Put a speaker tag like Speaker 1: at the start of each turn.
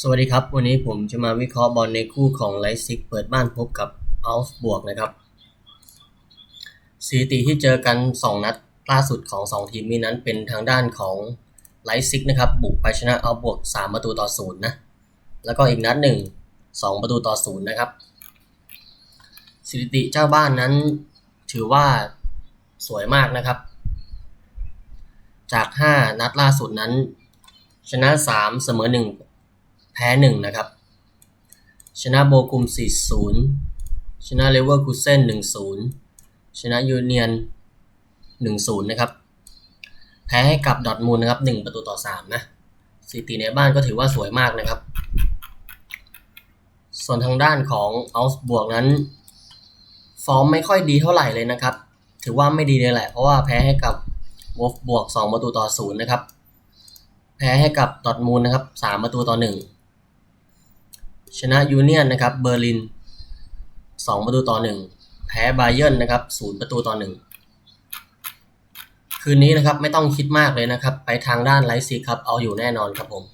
Speaker 1: สวัสดีครับ วันนี้ผมจะมาวิเคราะห์บอลในคู่ของไลซิกเปิดบ้านพบกับอัลส์บวกนะครับสถิติที่เจอกัน 2 นัดล่าสุดของ 2 ทีมนี้นั้นเป็นทางด้านของไลซิกนะครับ บุกไปชนะอัลบวก 3 ประตูต่อ0นะ แล้วก็อีกนัดหนึ่ง2ประตูต่อ0นะครับสถิติเจ้าบ้านนั้นถือว่าสวยมากนะครับ จาก 5 นัดล่าสุดนั้น ชนะ 3 เสมอ 1 แพ้1นะครับ ชนะโบกุม 4-0 ชนะเลเวอร์คูเซน1-0 ชนะยูเนียน 1-0 นะครับ แพ้ให้กับดอทมูลนะครับ 1 ประตูต่อ 3 นะสถิติในบ้านก็ถือว่าสวยมากนะครับ ส่วนทางด้านของอัลส์บวกนั้น ฟอร์มไม่ค่อยดีเท่าไหร่เลยนะครับ ถือว่าไม่ดีเลยแหละ เพราะว่าแพ้ให้กับวอฟบวก 2 ประตูต่อ 0 นะครับ แพ้ให้กับดอทมูลนะครับ 3 ประตูต่อ 1 ชนะยูเนียนนะครับเบอร์ลิน 2 ประตูต่อ 1 แพ้บาเยิร์นนะครับ0ประตูต่อ 1 คืนนี้นะครับไม่ต้องคิดมากเลยนะครับ ไปทางด้านไลซีครับเอาอยู่แน่นอนครับผม